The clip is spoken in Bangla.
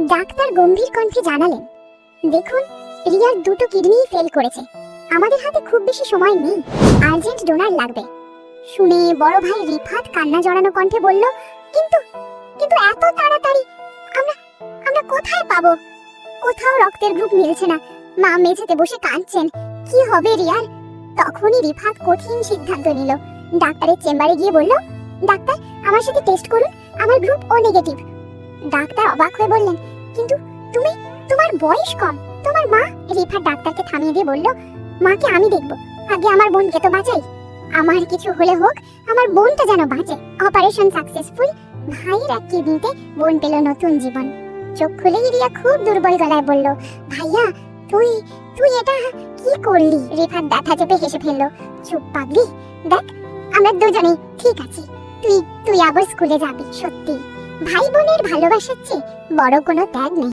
ডাক্তার গম্ভীর কণ্ঠে জানালেন, দেখুন, রিয়ার দুটো কিডনিই ফেল করেছে। আমাদের হাতে খুব বেশি সময় নেই। আর্জেন্ট ডোনার লাগবে। শুনে বড় ভাই রিফাত কান্না জড়ানো কণ্ঠে বলল, কিন্তু কিন্তু এত তাড়াতাড়ি আমরা আমরা কোথায় পাবো? কোথাও রক্তের গ্রুপ মিলছে না। মা মেঝেতে বসে কাঁদছেন, কি হবে রিয়ার? তখনই রিফাত কঠিন সিদ্ধান্ত নিল। ডাক্তারের চেম্বারে গিয়ে বলল, ডাক্তার, আমার সাথে টেস্ট করুন, আমার গ্রুপ ও নেগেটিভ। ডাক্তার অবাক হয়ে বললেন, কিন্তু তুমি, তোমার বয়স কম। তোমার মা? রিফাত ডাক্তারকে থামিয়ে দিয়ে বলল, মাকে আমি দেখব। আগে আমার বোনকে তো বাঁচাই। আমার কিছু হলে হোক, আমার বোনটা যেন বাঁচে। Operation successful. ভাইয়ের এক কিডনিতে বোন পেল নতুন জীবন। চোখ খুলেই রিয়া খুব দুর্বল গলায় বলল, ভাইয়া, তুই তুই এটা কি করলি? রিফাত ব্যথা চেপে হেসে ফেলল, চুপ পাগলি। দেখ, আমরা দুজনেই ঠিক আছি। তুই তুই আবার স্কুলে যাবি, সত্যি। ভাই বোনের ভালোবাসার চেয়ে বড় কোনো ত্যাগ নেই।